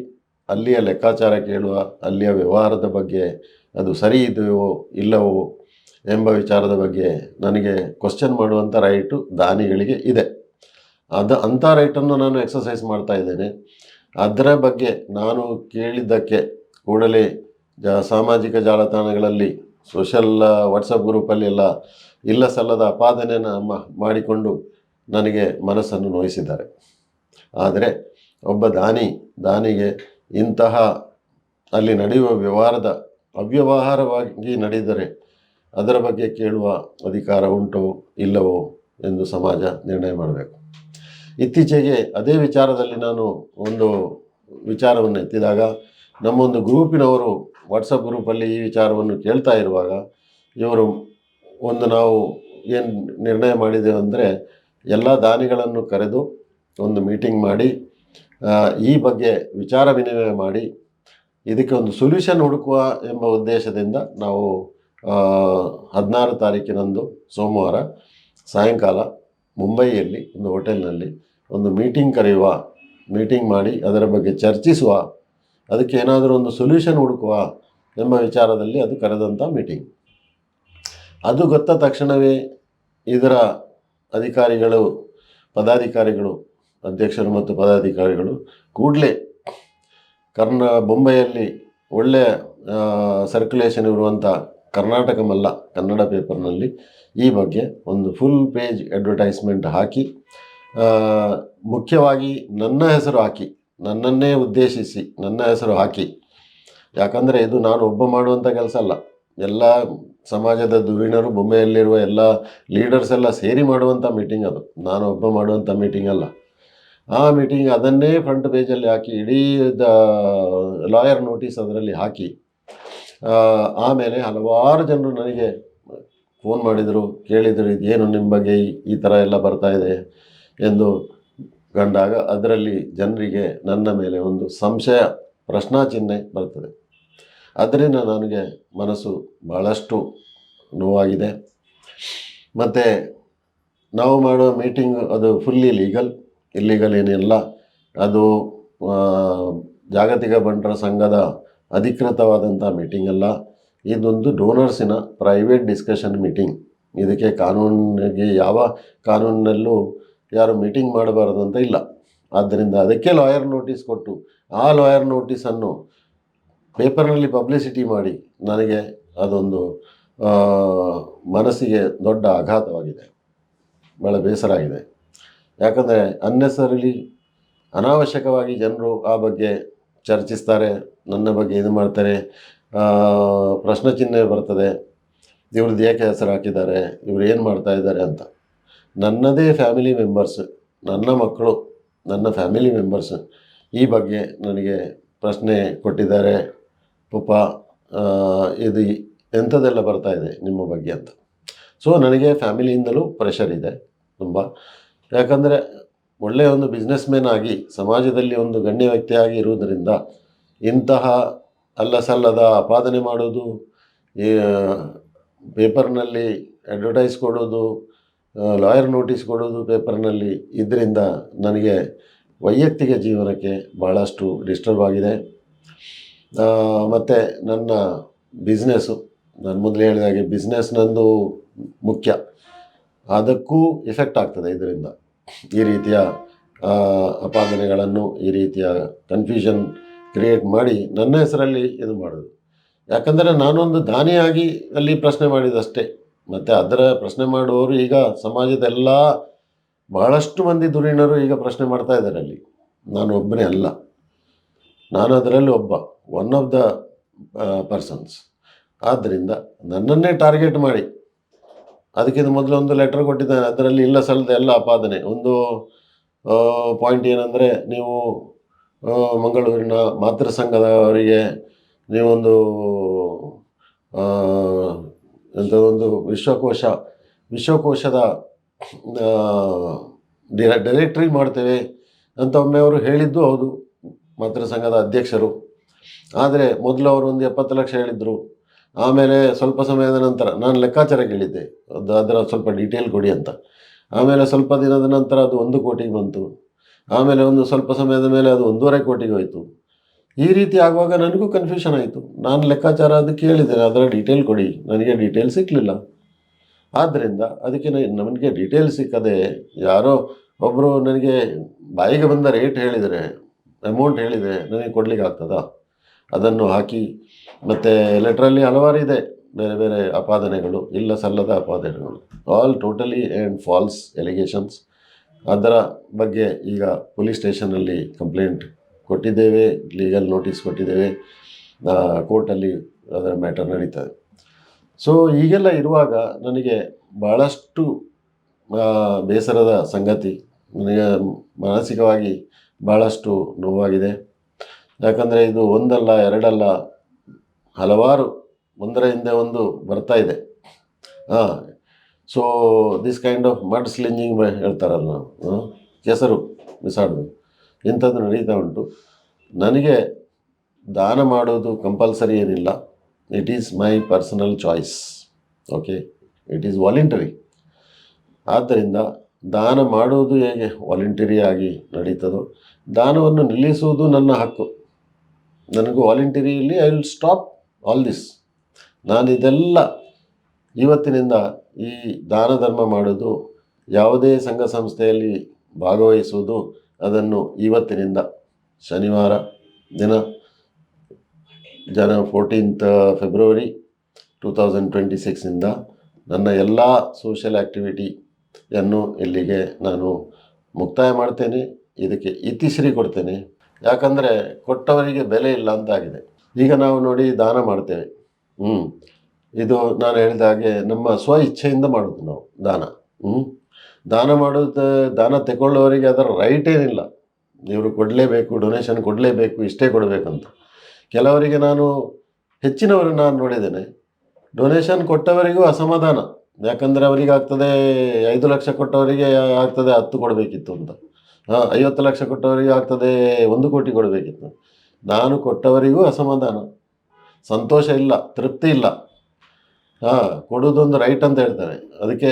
ಅಲ್ಲಿಯ ಲೆಕ್ಕಾಚಾರ ಕೇಳುವ ಅಲ್ಲಿಯ ವ್ಯವಹಾರದ ಬಗ್ಗೆ ಅದು ಸರಿ ಇದೆಯೋ ಇಲ್ಲವೋ ಎಂಬ ವಿಚಾರದ ಬಗ್ಗೆ ನನಗೆ ಕ್ವಶನ್ ಮಾಡುವಂಥ ರೈಟು ದಾನಿಗಳಿಗೆ ಇದೆ. ಅದು ಅಂಥ ರೈಟನ್ನು ನಾನು ಎಕ್ಸಸೈಸ್ ಮಾಡ್ತಾ ಇದ್ದೇನೆ. ಅದರ ಬಗ್ಗೆ ನಾನು ಕೇಳಿದ್ದಕ್ಕೆ ಕೂಡಲೇ ಜ ಸಾಮಾಜಿಕ ಜಾಲತಾಣಗಳಲ್ಲಿ ಸೋಷಲ್ ವಾಟ್ಸಪ್ ಗ್ರೂಪಲ್ಲಿ ಎಲ್ಲ ಇಲ್ಲ ಸಲ್ಲದ ಅಪಾದನೆಯನ್ನು ಮಾ- ಮಾಡಿಕೊಂಡು ನನಗೆ ಮನಸ್ಸನ್ನು ನೋಯಿಸಿದ್ದಾರೆ. ಆದರೆ ಒಬ್ಬ ದಾನಿ, ದಾನಿಗೆ ಇಂತಹ ಅಲ್ಲಿ ನಡೆಯುವ ವ್ಯವಹಾರದ ಅವ್ಯವಹಾರವಾಗಿ ನಡೆದರೆ ಅದರ ಬಗ್ಗೆ ಕೇಳುವ ಅಧಿಕಾರ ಉಂಟೋ ಇಲ್ಲವೋ ಎಂದು ಸಮಾಜ ನಿರ್ಣಯ ಮಾಡಬೇಕು. ಇತ್ತೀಚೆಗೆ ಅದೇ ವಿಚಾರದಲ್ಲಿ ನಾನು ಒಂದು ವಿಚಾರವನ್ನು ಎತ್ತಿದಾಗ ನಮ್ಮೊಂದು ಗ್ರೂಪಿನವರು ವಾಟ್ಸಪ್ ಗ್ರೂಪಲ್ಲಿ ಈ ವಿಚಾರವನ್ನು ಕೇಳ್ತಾ ಇರುವಾಗ ಇವರು ಒಂದು ನಾವು ಏನು ನಿರ್ಣಯ ಮಾಡಿದೆವು ಅಂದರೆ ಎಲ್ಲ ದಾನಿಗಳನ್ನು ಕರೆದು ಒಂದು ಮೀಟಿಂಗ್ ಮಾಡಿ ಈ ಬಗ್ಗೆ ವಿಚಾರ ವಿನಿಮಯ ಮಾಡಿ ಇದಕ್ಕೆ ಒಂದು ಸೊಲ್ಯೂಷನ್ ಹುಡುಕುವ ಎಂಬ ಉದ್ದೇಶದಿಂದ ನಾವು ಹದಿನಾರು ತಾರೀಕಿನಂದು ಸೋಮವಾರ ಸಾಯಂಕಾಲ ಮುಂಬೈಯಲ್ಲಿ ಒಂದು ಹೋಟೆಲ್ನಲ್ಲಿ ಒಂದು ಮೀಟಿಂಗ್ ಕರೆಯುವ ಮೀಟಿಂಗ್ ಮಾಡಿ ಅದರ ಬಗ್ಗೆ ಚರ್ಚಿಸುವ, ಅದಕ್ಕೆ ಏನಾದರೂ ಒಂದು ಸೊಲ್ಯೂಷನ್ ಹುಡುಕುವ ಎಂಬ ವಿಚಾರದಲ್ಲಿ ಅದು ಕರೆದಂಥ ಮೀಟಿಂಗ್ ಅದು ಗೊತ್ತ ತಕ್ಷಣವೇ ಇದರ ಅಧಿಕಾರಿಗಳು, ಪದಾಧಿಕಾರಿಗಳು, ಅಧ್ಯಕ್ಷರು ಮತ್ತು ಪದಾಧಿಕಾರಿಗಳು ಕೂಡಲೇ ಕರ್ನಾ, ಬೊಂಬೆಯಲ್ಲಿ ಒಳ್ಳೆಯ ಸರ್ಕ್ಯುಲೇಷನ್ ಇರುವಂಥ ಕರ್ನಾಟಕ ಮಲ್ಲ ಕನ್ನಡ ಪೇಪರ್ನಲ್ಲಿ ಈ ಬಗ್ಗೆ ಒಂದು ಫುಲ್ ಪೇಜ್ ಅಡ್ವರ್ಟೈಸ್ಮೆಂಟ್ ಹಾಕಿ ಮುಖ್ಯವಾಗಿ ನನ್ನ ಹೆಸರು ಹಾಕಿ, ನನ್ನನ್ನೇ ಉದ್ದೇಶಿಸಿ ನನ್ನ ಹೆಸರು ಹಾಕಿ. ಯಾಕಂದರೆ ಇದು ನಾನು ಒಬ್ಬ ಮಾಡುವಂಥ ಕೆಲಸ ಅಲ್ಲ. ಎಲ್ಲ ಸಮಾಜದ ಧುರೀಣರು ಬೊಂಬೆಯಲ್ಲಿರುವ ಎಲ್ಲ ಲೀಡರ್ಸ್ ಎಲ್ಲ ಸೇರಿ ಮಾಡುವಂಥ ಮೀಟಿಂಗ್ ಅದು. ನಾನು ಒಬ್ಬ ಮಾಡುವಂಥ ಮೀಟಿಂಗ್ ಅಲ್ಲ. ಆ ಮೀಟಿಂಗ್ ಅದನ್ನೇ ಫ್ರಂಟ್ ಪೇಜಲ್ಲಿ ಹಾಕಿ, ಇಡೀ ದ ಲಾಯರ್ ನೋಟಿಸ್ ಅದರಲ್ಲಿ ಹಾಕಿ ಆಮೇಲೆ ಹಲವಾರು ಜನರು ನನಗೆ ಫೋನ್ ಮಾಡಿದರು, ಕೇಳಿದರು, ಇದೇನು ನಿಮ್ಮ ಬಗ್ಗೆ ಈ- ಥರ ಎಲ್ಲ ಬರ್ತಾ ಇದೆ ಎಂದು ಕಂಡಾಗ ಅದರಲ್ಲಿ ಜನರಿಗೆ ನನ್ನ ಮೇಲೆ ಒಂದು ಸಂಶಯ, ಪ್ರಶ್ನಾ ಚಿಹ್ನೆ ಬರ್ತದೆ. ಅದರಿಂದ ನನಗೆ ಮನಸ್ಸು ಭಾಳಷ್ಟು ನೋವಾಗಿದೆ. ಮತ್ತು ನಾವು ಮಾಡುವ ಮೀಟಿಂಗ್ ಅದು ಫುಲ್ಲಿ ಲೀಗಲ್ ಇಲ್ಲೀಗಲ್ ಏನಿಲ್ಲ. ಅದು ಜಾಗತಿಕ ಬಂಟರ ಸಂಘದ ಅಧಿಕೃತವಾದಂಥ ಮೀಟಿಂಗ್ ಅಲ್ಲ. ಇದೊಂದು ಡೋನರ್ಸಿನ ಪ್ರೈವೇಟ್ ಡಿಸ್ಕಷನ್ ಮೀಟಿಂಗ್ ಇದಕ್ಕೆ ಕಾನೂನಿಗೆ ಯಾವ ಕಾನೂನಿನಲ್ಲೂ ಯಾರು ಮೀಟಿಂಗ್ ಮಾಡಬಾರದು ಅಂತ ಇಲ್ಲ. ಆದ್ದರಿಂದ ಅದಕ್ಕೆ ಲಾಯರ್ ನೋಟಿಸ್ ಕೊಟ್ಟು, ಆ ಲಾಯರ್ ನೋಟಿಸನ್ನು ಪೇಪರ್ನಲ್ಲಿ ಪಬ್ಲಿಸಿಟಿ ಮಾಡಿ, ನನಗೆ ಅದೊಂದು ಮನಸ್ಸಿಗೆ ದೊಡ್ಡ ಆಘಾತವಾಗಿದೆ. ಭಾಳ ಬೇಸರ ಆಗಿದೆ. ಯಾಕಂದರೆ ಅನ್ನೆಸರಿಲಿ ಅನಾವಶ್ಯಕವಾಗಿ ಜನರು ಆ ಬಗ್ಗೆ ಚರ್ಚಿಸ್ತಾರೆ, ನನ್ನ ಬಗ್ಗೆ ಇದು ಮಾಡ್ತಾರೆ ಪ್ರಶ್ನೆ ಚಿಹ್ನೆ ಬರ್ತದೆ, ಇವ್ರದ್ದು ಏಕೆ ಹೆಸರು ಹಾಕಿದ್ದಾರೆ, ಇವ್ರು ಏನು ಮಾಡ್ತಾ ಇದ್ದಾರೆ ಅಂತ. ನನ್ನದೇ ಫ್ಯಾಮಿಲಿ ಮೆಂಬರ್ಸ್ ನನ್ನ ಮಕ್ಕಳು, ನನ್ನ ಫ್ಯಾಮಿಲಿ ಮೆಂಬರ್ಸ್ ಈ ಬಗ್ಗೆ ನನಗೆ ಪ್ರಶ್ನೆ ಕೊಟ್ಟಿದ್ದಾರೆ. ಪುಪ್ಪ ಇದು ಎಂಥದ್ದೆಲ್ಲ ಬರ್ತಾ ಇದೆ ನಿಮ್ಮ ಬಗ್ಗೆ ಅಂತ. ಸೊ ನನಗೆ ಫ್ಯಾಮಿಲಿಯಿಂದಲೂ ಪ್ರೆಷರ್ ಇದೆ ತುಂಬ. ಯಾಕಂದರೆ ಒಳ್ಳೆಯ ಒಂದು ಬಿಸ್ನೆಸ್ ಮ್ಯಾನ್ ಆಗಿ, ಸಮಾಜದಲ್ಲಿ ಒಂದು ಗಣ್ಯ ವ್ಯಕ್ತಿಯಾಗಿ ಇರುವುದರಿಂದ ಇಂತಹ ಅಲ್ಲ ಸಲ್ಲದ ಆಪಾದನೆ ಮಾಡೋದು ಪೇಪರ್ನಲ್ಲಿ ಅಡ್ವರ್ಟೈಸ್ ಕೊಡೋದು ಲಾಯರ್ ನೋಟಿಸ್ ಕೊಡೋದು ಪೇಪರ್ನಲ್ಲಿ ಇದರಿಂದ ನನಗೆ ವೈಯಕ್ತಿಕ ಜೀವನಕ್ಕೆ ಭಾಳಷ್ಟು ಡಿಸ್ಟರ್ಬ್ ಆಗಿದೆ. ಮತ್ತು ನನ್ನ ಬಿಸ್ನೆಸ್ಸು ನಾನು ಮೊದಲೇ ಹೇಳಿದ ಹಾಗೆ ಬಿಸ್ನೆಸ್ ನಂದು ಮುಖ್ಯ. ಅದಕ್ಕೂ ಎಫೆಕ್ಟ್ ಆಗ್ತದೆ ಇದರಿಂದ. ಈ ರೀತಿಯ ಅಪಾದನೆಗಳನ್ನು ಈ ರೀತಿಯ ಕನ್ಫ್ಯೂಷನ್ ಕ್ರಿಯೇಟ್ ಮಾಡಿ ನನ್ನ ಹೆಸರಲ್ಲಿ ಇದು ಮಾಡೋದು. ಯಾಕಂದರೆ ನಾನೊಂದು ದಾನಿಯಾಗಿ ಅಲ್ಲಿ ಪ್ರಶ್ನೆ ಮಾಡಿದಷ್ಟೇ. ಮತ್ತು ಅದರ ಪ್ರಶ್ನೆ ಮಾಡುವವರು ಈಗ ಸಮಾಜದ ಎಲ್ಲ ಬಹಳಷ್ಟು ಮಂದಿ ಧುರೀಣರು ಈಗ ಪ್ರಶ್ನೆ ಮಾಡ್ತಾ ಇದ್ದಾರೆ ಅಲ್ಲಿ. ನಾನು ಒಬ್ಬನೇ ಅಲ್ಲ. ನಾನು ಅದರಲ್ಲಿ ಒಬ್ಬ ಒನ್ ಆಫ್ ದ ಪರ್ಸನ್ಸ್ ಆದ್ದರಿಂದ ನನ್ನನ್ನೇ ಟಾರ್ಗೆಟ್ ಮಾಡಿ. ಅದಕ್ಕಿಂತ ಮೊದಲು ಒಂದು ಲೆಟರ್ ಕೊಟ್ಟಿದ್ದಾನೆ. ಅದರಲ್ಲಿ ಇಲ್ಲ ಸಲ್ಲದ ಎಲ್ಲ ಆಪಾದನೆ. ಒಂದು ಪಾಯಿಂಟ್ ಏನಂದರೆ ನೀವು ಮಂಗಳೂರಿನ ಮಾತೃ ಸಂಘದವರಿಗೆ ನೀವೊಂದು ಎಂಥ ಒಂದು ವಿಶ್ವಕೋಶ, ವಿಶ್ವಕೋಶದ ಡೈರೆಕ್ಟ್ರಿ ಮಾಡ್ತೇವೆ ಅಂತ ಒಮ್ಮೆ ಅವರು ಹೇಳಿದ್ದು ಹೌದು. ಮಾತೃ ಸಂಘದ ಅಧ್ಯಕ್ಷರು. ಆದರೆ ಮೊದಲು ಅವರು ಒಂದು ಎಪ್ಪತ್ತು ಲಕ್ಷ ಹೇಳಿದರು. ಆಮೇಲೆ ಸ್ವಲ್ಪ ಸಮಯದ ನಂತರ ನಾನು ಲೆಕ್ಕಾಚಾರ ಕೇಳಿದ್ದೆ. ಅದು ಅದರ ಸ್ವಲ್ಪ ಡೀಟೇಲ್ ಕೊಡಿ ಅಂತ. ಆಮೇಲೆ ಸ್ವಲ್ಪ ದಿನದ ನಂತರ ಅದು ಒಂದು ಕೋಟಿಗೆ ಬಂತು. ಆಮೇಲೆ ಒಂದು ಸ್ವಲ್ಪ ಸಮಯದ ಮೇಲೆ ಅದು ಒಂದೂವರೆ ಕೋಟಿಗೆ ಹೋಯಿತು. ಈ ರೀತಿ ಆಗುವಾಗ ನನಗೂ ಕನ್ಫ್ಯೂಷನ್ ಆಯಿತು. ನಾನು ಲೆಕ್ಕಾಚಾರ ಅದು ಕೇಳಿದೆ. ಅದರ ಡೀಟೇಲ್ ಕೊಡಿ. ನನಗೆ ಡೀಟೇಲ್ ಸಿಕ್ಕಲಿಲ್ಲ ಆದ್ದರಿಂದ ಅದಕ್ಕೆ ನನಗೆ ಡೀಟೇಲ್ ಸಿಕ್ಕದೆ ಯಾರೋ ಒಬ್ಬರು ನನಗೆ ಬಾಯಿಗೆ ಬಂದ ರೇಟ್ ಹೇಳಿದರೆ ಅಮೌಂಟ್ ಹೇಳಿದರೆ ನನಗೆ ಕೊಡಲಿಕ್ಕೆ ಆಗ್ತದಾ? ಅದನ್ನು ಹಾಕಿ ಮತ್ತು ಲೆಟ್ರಲ್ಲಿ ಹಲವಾರು ಇದೆ. ಬೇರೆ ಬೇರೆ ಅಪಾದನೆಗಳು ಇಲ್ಲ ಸಲ್ಲದ ಅಪಾದನೆಗಳು. All totally and false allegations ಅದರ ಬಗ್ಗೆ ಈಗ ಪೊಲೀಸ್ ಸ್ಟೇಷನಲ್ಲಿ ಕಂಪ್ಲೇಂಟ್ ಕೊಟ್ಟಿದ್ದೇವೆ ಲೀಗಲ್ ನೋಟಿಸ್ ಕೊಟ್ಟಿದ್ದೇವೆ. ಕೋರ್ಟಲ್ಲಿ ಅದರ ಮ್ಯಾಟರ್ ನಡೀತದೆ. ಸೊ ಈಗೆಲ್ಲ ಇರುವಾಗ ನನಗೆ ಭಾಳಷ್ಟು ಬೇಸರದ ಸಂಗತಿ, ನನಗೆ ಮಾನಸಿಕವಾಗಿ ಭಾಳಷ್ಟು ನೋವಾಗಿದೆ. ಯಾಕಂದರೆ ಇದು ಒಂದಲ್ಲ, ಎರಡಲ್ಲ ಹಲವಾರು ಒಂದರ ಹಿಂದೆ ಒಂದು ಬರ್ತಾ ಇದೆ. ಹಾಂ so this kind of mud slinging ಹೇಳ್ತಾರಲ್ಲ ನಾವು ಕೆಸರು ಬಿಸಾಡೋದು ಇಂಥದ್ದು ನಡೀತಾ ಉಂಟು. ನನಗೆ ದಾನ ಮಾಡೋದು ಕಂಪಲ್ಸರಿ ಏನಿಲ್ಲ. It is my personal choice okay it is voluntary ಆದ್ದರಿಂದ ದಾನ ಮಾಡುವುದು ಹೇಗೆ ವಾಲಂಟರಿಯಾಗಿ ನಡೀತದೋ, ದಾನವನ್ನು ನಿಲ್ಲಿಸುವುದು ನನ್ನ ಹಕ್ಕು. ನನಗೂ ವಾಲಂಟರಿಯಲ್ಲಿ I will stop all this ನಾನು ಇದೆಲ್ಲ ಇವತ್ತಿನಿಂದ ಈ ದಾನ ಧರ್ಮ ಮಾಡೋದು, ಯಾವುದೇ ಸಂಘ ಸಂಸ್ಥೆಯಲ್ಲಿ ಭಾಗವಹಿಸುವುದು ಅದನ್ನು ಇವತ್ತಿನಿಂದ ಶನಿವಾರ ದಿನ, ಜನ fourteenth February two thousand twenty ಸಿಕ್ಸಿಂದ ನನ್ನ ಎಲ್ಲ ಸೋಷಿಯಲ್ ಆ್ಯಕ್ಟಿವಿಟಿಯನ್ನು ಇಲ್ಲಿಗೆ ನಾನು ಮುಕ್ತಾಯ ಮಾಡ್ತೇನೆ. ಇದಕ್ಕೆ ಇತಿಶ್ರೀ ಕೊಡ್ತೇನೆ. ಯಾಕಂದರೆ ಕೊಟ್ಟವರಿಗೆ ಬೆಲೆ ಇಲ್ಲ ಅಂತಾಗಿದೆ ಈಗ ನಾವು ನೋಡಿ ದಾನ ಮಾಡ್ತೇವೆ. ಹ್ಞೂ ಇದು ನಾನು ಹೇಳಿದ ಹಾಗೆ ನಮ್ಮ ಸ್ವ ಇಚ್ಛೆಯಿಂದ ಮಾಡೋದು ನಾವು ದಾನ. ಹ್ಞೂ ದಾನ ಮಾಡೋದು, ದಾನ ತಗೊಳ್ಳೋರಿಗೆ ಅದರ ರೈಟ್ ಏನಿಲ್ಲ. ಇವರು ಕೊಡಲೇಬೇಕು ಡೊನೇಷನ್ ಕೊಡಲೇಬೇಕು, ಇಷ್ಟೇ ಕೊಡಬೇಕಂತ. ಕೆಲವರಿಗೆ ನಾನು ಹೆಚ್ಚಿನವರು ನಾನು ನೋಡಿದ್ದೇನೆ. ಡೊನೇಷನ್ ಕೊಟ್ಟವರಿಗೂ ಅಸಮಾಧಾನ. ಯಾಕಂದರೆ ಅವರಿಗೆ ಆಗ್ತದೆ ಐದು ಲಕ್ಷ ಕೊಟ್ಟವರಿಗೆ ಆಗ್ತದೆ ಹತ್ತು ಕೊಡಬೇಕಿತ್ತು ಅಂತ. ಹಾಂ, ಐವತ್ತು ಲಕ್ಷ ಕೊಟ್ಟವರಿಗೆ ಆಗ್ತದೆ ಒಂದು ಕೋಟಿ ಕೊಡಬೇಕಿತ್ತು. ನಾನು ಕೊಟ್ಟವರಿಗೂ ಅಸಮಾಧಾನ. ಸಂತೋಷ ಇಲ್ಲ, ತೃಪ್ತಿ ಇಲ್ಲ. ಹಾಂ ಕೊಡೋದೊಂದು ರೈಟ್ ಅಂತ ಹೇಳ್ತಾರೆ. ಅದಕ್ಕೆ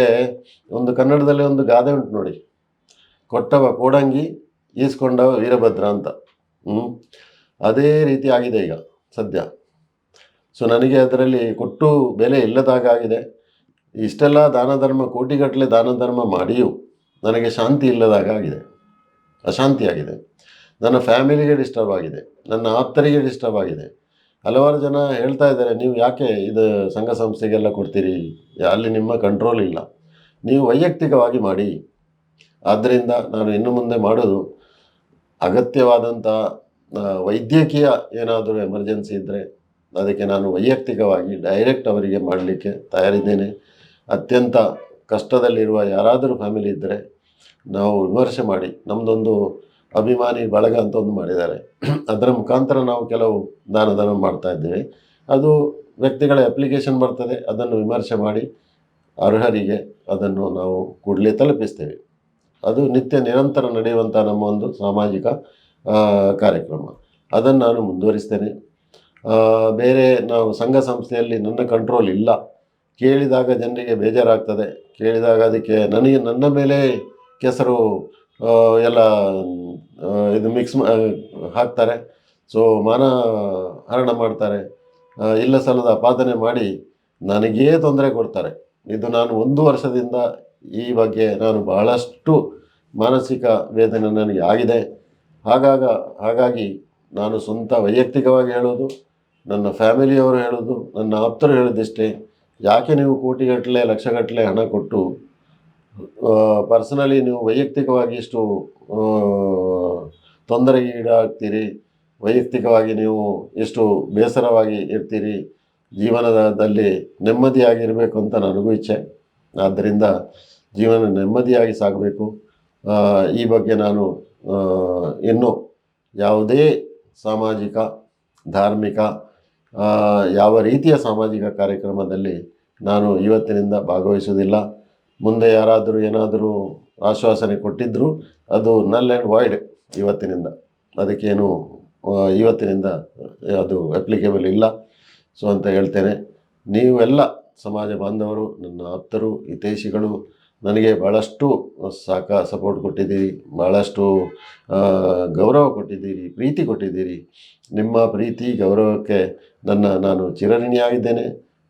ಒಂದು ಕನ್ನಡದಲ್ಲಿ ಒಂದು ಗಾದೆ ಉಂಟು ನೋಡಿ. ಕೊಟ್ಟವ ಕೋಡಂಗಿ, ಈಸ್ಕೊಂಡವ ವೀರಭದ್ರ ಅಂತ. ಹ್ಞೂ ಅದೇ ರೀತಿ ಆಗಿದೆ ಈಗ ಸದ್ಯ. ಸೊ ನನಗೆ ಅದರಲ್ಲಿ ಕೊಟ್ಟು ಬೆಲೆ ಇಲ್ಲದಾಗ ಆಗಿದೆ. ಇಷ್ಟೆಲ್ಲ ದಾನ ಧರ್ಮ, ಕೋಟಿಗಟ್ಟಲೆ ದಾನ ಧರ್ಮ ಮಾಡಿಯೂ ನನಗೆ ಶಾಂತಿ ಇಲ್ಲದಾಗ ಆಗಿದೆ. ಅಶಾಂತಿ ಆಗಿದೆ. ನನ್ನ ಫ್ಯಾಮಿಲಿಗೆ ಡಿಸ್ಟರ್ಬ್ ಆಗಿದೆ. ನನ್ನ ಆಪ್ತರಿಗೆ ಡಿಸ್ಟರ್ಬ್ ಆಗಿದೆ. ಹಲವಾರು ಜನ ಹೇಳ್ತಾ ಇದ್ದಾರೆ, ನೀವು ಯಾಕೆ ಇದು ಸಂಘ ಸಂಸ್ಥೆಗೆಲ್ಲ ಕೊಡ್ತೀರಿ? ಅಲ್ಲಿ ನಿಮ್ಮ ಕಂಟ್ರೋಲ್ ಇಲ್ಲ. ನೀವು ವೈಯಕ್ತಿಕವಾಗಿ ಮಾಡಿ. ಆದ್ದರಿಂದ ನಾನು ಇನ್ನು ಮುಂದೆ ಮಾಡೋದು ಅಗತ್ಯವಾದಂಥ ವೈದ್ಯಕೀಯ ಏನಾದರೂ ಎಮರ್ಜೆನ್ಸಿ ಇದ್ದರೆ ಅದಕ್ಕೆ ನಾನು ವೈಯಕ್ತಿಕವಾಗಿ ಡೈರೆಕ್ಟ್ ಅವರಿಗೆ ಮಾಡಲಿಕ್ಕೆ ತಯಾರಿದ್ದೇನೆ. ಅತ್ಯಂತ ಕಷ್ಟದಲ್ಲಿರುವ ಯಾರಾದರೂ ಫ್ಯಾಮಿಲಿ ಇದ್ದರೆ ನಾವು ವಿಮರ್ಶೆ ಮಾಡಿ ನಮ್ಮದೊಂದು ಅಭಿಮಾನಿ ಬಳಗ ಅಂತ ಒಂದು ಮಾಡಿದ್ದಾರೆ. ಅದರ ಮುಖಾಂತರ ನಾವು ಕೆಲವು ದಾನ ದಾನ ಮಾಡ್ತಾ ಇದ್ದೇವೆ. ಅದು ವ್ಯಕ್ತಿಗಳ ಅಪ್ಲಿಕೇಶನ್ ಬರ್ತದೆ, ಅದನ್ನು ವಿಮರ್ಶೆ ಮಾಡಿ ಅರ್ಹರಿಗೆ ಅದನ್ನು ನಾವು ಕೂಡಲೇ ತಲುಪಿಸ್ತೇವೆ. ಅದು ನಿತ್ಯ ನಿರಂತರ ನಡೆಯುವಂಥ ನಮ್ಮ ಒಂದು ಸಾಮಾಜಿಕ ಕಾರ್ಯಕ್ರಮ. ಅದನ್ನು ನಾನು ಮುಂದುವರಿಸ್ತೇನೆ. ಬೇರೆ ನಾವು ಸಂಘ ಸಂಸ್ಥೆಯಲ್ಲಿ ನನ್ನ ಕಂಟ್ರೋಲ್ ಇಲ್ಲ. ಕೇಳಿದಾಗ ಜನರಿಗೆ ಬೇಜಾರಾಗ್ತದೆ. ಕೇಳಿದಾಗ ಅದಕ್ಕೆ ನನಗೆ ನನ್ನ ಮೇಲೆ ಕೆಸರು ಎಲ್ಲ ಇದು ಮಿಕ್ಸ್ ಹಾಕ್ತಾರೆ. ಸೊ ಮಾನ ಹರಣ ಮಾಡ್ತಾರೆ. ಇಲ್ಲ ಸಲದ ಅಪಾದನೆ ಮಾಡಿ ನನಗೇ ತೊಂದರೆ ಕೊಡ್ತಾರೆ. ಇದು ನಾನು ಒಂದು ವರ್ಷದಿಂದ ಈ ಬಗ್ಗೆ ನಾನು ಬಹಳಷ್ಟು ಮಾನಸಿಕ ವೇದನೆ ನನಗೆ ಆಗಿದೆ. ಹಾಗಾಗ, ಹಾಗಾಗಿ ನಾನು ಸ್ವಂತ ವೈಯಕ್ತಿಕವಾಗಿ ಹೇಳೋದು, ನನ್ನ ಫ್ಯಾಮಿಲಿಯವರು ಹೇಳೋದು, ನನ್ನ ಆಪ್ತರು ಹೇಳೋದಿಷ್ಟೇ. ಯಾಕೆ ನೀವು ಕೋಟಿಗಟ್ಟಲೆ, ಲಕ್ಷಗಟ್ಟಲೆ ಹಣ ಕೊಟ್ಟು ಪರ್ಸನಲಿ ನೀವು ವೈಯಕ್ತಿಕವಾಗಿ ಇಷ್ಟು ತೊಂದರೆ ಈಡಾಗ್ತೀರಿ. ವೈಯಕ್ತಿಕವಾಗಿ ನೀವು ಎಷ್ಟು ಬೇಸರವಾಗಿ ಇರ್ತೀರಿ. ಜೀವನದಲ್ಲಿ ನೆಮ್ಮದಿಯಾಗಿರಬೇಕು ಅಂತ ನನಗೂ ಇಚ್ಛೆ. ಆದ್ದರಿಂದ ಜೀವನ ನೆಮ್ಮದಿಯಾಗಿ ಸಾಗಬೇಕು. ಈ ಬಗ್ಗೆ ನಾನು ಇನ್ನು ಯಾವುದೇ ಸಾಮಾಜಿಕ, ಧಾರ್ಮಿಕ ಯಾವ ರೀತಿಯ ಸಾಮಾಜಿಕ ಕಾರ್ಯಕ್ರಮದಲ್ಲಿ ನಾನು ಇವತ್ತಿನಿಂದ ಭಾಗವಹಿಸುವುದಿಲ್ಲ. ಮುಂದೆ ಯಾರಾದರೂ ಏನಾದರೂ ಆಶ್ವಾಸನೆ ಕೊಟ್ಟಿದ್ದರೂ ಅದು ನಲ್ ಆ್ಯಂಡ್ ವಾಯ್ಡ್ ಇವತ್ತಿನಿಂದ. ಅದಕ್ಕೇನು ಇವತ್ತಿನಿಂದ ಅದು ಅಪ್ಲಿಕೇಬಲ್ ಇಲ್ಲ. ಸೊ ಅಂತ ಹೇಳ್ತೇನೆ. ನೀವೆಲ್ಲ ಸಮಾಜ ಬಾಂಧವರು, ನನ್ನ ಆಪ್ತರು, ಹಿತೈಷಿಗಳು, ನನಗೆ ಭಾಳಷ್ಟು ಸಾಕ ಸಪೋರ್ಟ್ ಕೊಟ್ಟಿದ್ದೀರಿ ಭಾಳಷ್ಟು ಗೌರವ ಕೊಟ್ಟಿದ್ದೀರಿ, ಪ್ರೀತಿ ಕೊಟ್ಟಿದ್ದೀರಿ. ನಿಮ್ಮ ಪ್ರೀತಿ, ಗೌರವಕ್ಕೆ ನನ್ನ, ನಾನು ಚಿರಋಣಿಯಾಗಿದ್ದೇನೆ.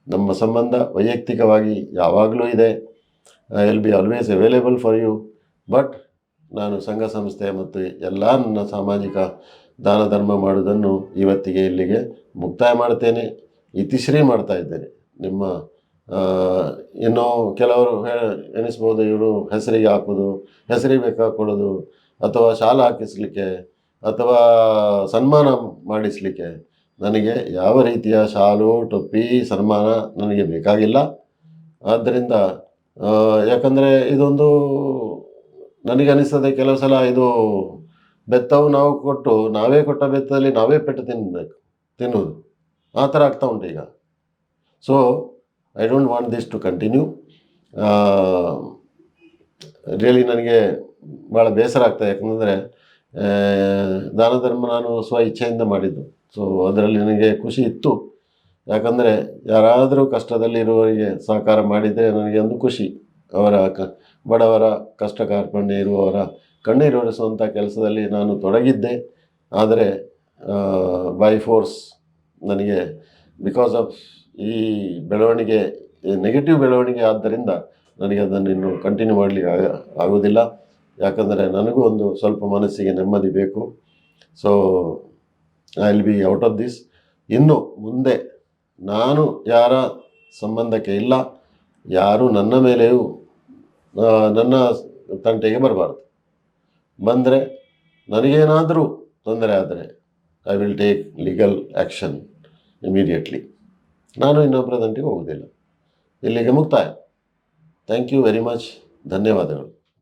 ನಮ್ಮ ಸಂಬಂಧ ವೈಯಕ್ತಿಕವಾಗಿ ಯಾವಾಗಲೂ ಇದೆ. I will be always available for you but ನಾನು ಸಂಘ ಸಂಸ್ಥೆ ಮತ್ತು ಎಲ್ಲ ನನ್ನ ಸಾಮಾಜಿಕ ದಾನ ಧರ್ಮ ಮಾಡುವುದನ್ನು ಇವತ್ತಿಗೆ ಇಲ್ಲಿಗೆ ಮುಕ್ತಾಯ ಮಾಡ್ತೇನೆ ಇತಿಶ್ರೀ ಮಾಡ್ತಾ ಇದ್ದೇನೆ. ನಿಮ್ಮ ಇನ್ನೂ ಕೆಲವರು ಹೇ- ಎಣಿಸ್ಬೋದು, ಇವರು ಹೆಸರಿಗೆ ಹಾಕೋದು ಹೆಸರಿಗೆ ಬೇಕಾಕೊಡೋದು ಅಥವಾ ಶಾಲೆ ಹಾಕಿಸ್ಲಿಕ್ಕೆ, ಅಥವಾ ಸನ್ಮಾನ ಮಾಡಿಸಲಿಕ್ಕೆ ನನಗೆ ಯಾವ ರೀತಿಯ ಶಾಲು, ಟೊಪ್ಪಿ, ಸನ್ಮಾನ ನನಗೆ ಬೇಕಾಗಿಲ್ಲ. ಆದ್ದರಿಂದ ಯಾಕಂದರೆ ಇದೊಂದು ನನಗೆ ಅನಿಸ್ತದೆ ಕೆಲವು ಸಲ ಇದು ಬೆತ್ತವು ನಾವು ಕೊಟ್ಟು, ನಾವೇ ಕೊಟ್ಟ ಬೆತ್ತದಲ್ಲಿ ನಾವೇ ಪೆಟ್ಟು ತಿನ್ನಬೇಕು ತಿನ್ನೋದು ಆ ಥರ ಆಗ್ತಾ ಉಂಟು ಈಗ. So I don't want this to continue really ನನಗೆ ಭಾಳ ಬೇಸರ ಆಗ್ತದೆ ಯಾಕಂದರೆ ದಾನ ಧರ್ಮ ನಾನು ಸ್ವ ಇಚ್ಛೆಯಿಂದ ಮಾಡಿದ್ದು. ಸೊ ಅದರಲ್ಲಿ ನನಗೆ ಖುಷಿ ಇತ್ತು. ಯಾಕಂದರೆ ಯಾರಾದರೂ ಕಷ್ಟದಲ್ಲಿರುವವರಿಗೆ ಸಹಕಾರ ಮಾಡಿದರೆ ನನಗೆ ಒಂದು ಖುಷಿ. ಅವರ ಕ, ಬಡವರ ಕಷ್ಟ ಕಾರ್ಪಣ್ಯ ಇರುವವರ ಕಣ್ಣೀರು ಒರೆಸುವಂಥ ಕೆಲಸದಲ್ಲಿ ನಾನು ತೊಡಗಿದ್ದೆ. ಆದರೆ ಬೈ ಫೋರ್ಸ್ ನನಗೆ ಬಿಕಾಸ್ ಆಫ್ ಈ ಬೆಳವಣಿಗೆ ನೆಗೆಟಿವ್ ಬೆಳವಣಿಗೆ ಆದ್ದರಿಂದ ನನಗೆ ಅದನ್ನು ಇನ್ನು ಕಂಟಿನ್ಯೂ ಮಾಡಲಿಕ್ಕೆ ಆಗ, ಆಗೋದಿಲ್ಲ. ಯಾಕಂದರೆ ನನಗೂ ಒಂದು ಸ್ವಲ್ಪ ಮನಸ್ಸಿಗೆ ನೆಮ್ಮದಿ ಬೇಕು. So I will be out of this ಇನ್ನು ಮುಂದೆ ನಾನು ಯಾರ ಸಂಬಂಧಕ್ಕೆ ಇಲ್ಲ, ಯಾರು ನನ್ನ ಮೇಲೆಯೂ ನನ್ನ ತಂಟೆಗೆ ಬರಬಾರ್ದು. ಬಂದರೆ ನನಗೇನಾದರೂ ತೊಂದರೆ ಆದರೆ I will take legal action immediately ನಾನು ಇನ್ನೊಬ್ಬರ ತಂಟೆಗೆ ಹೋಗೋದಿಲ್ಲ ಇಲ್ಲಿಗೆ ಮುಕ್ತಾಯ. ಥ್ಯಾಂಕ್ ಯು ವೆರಿ ಮಚ್ ಧನ್ಯವಾದಗಳು.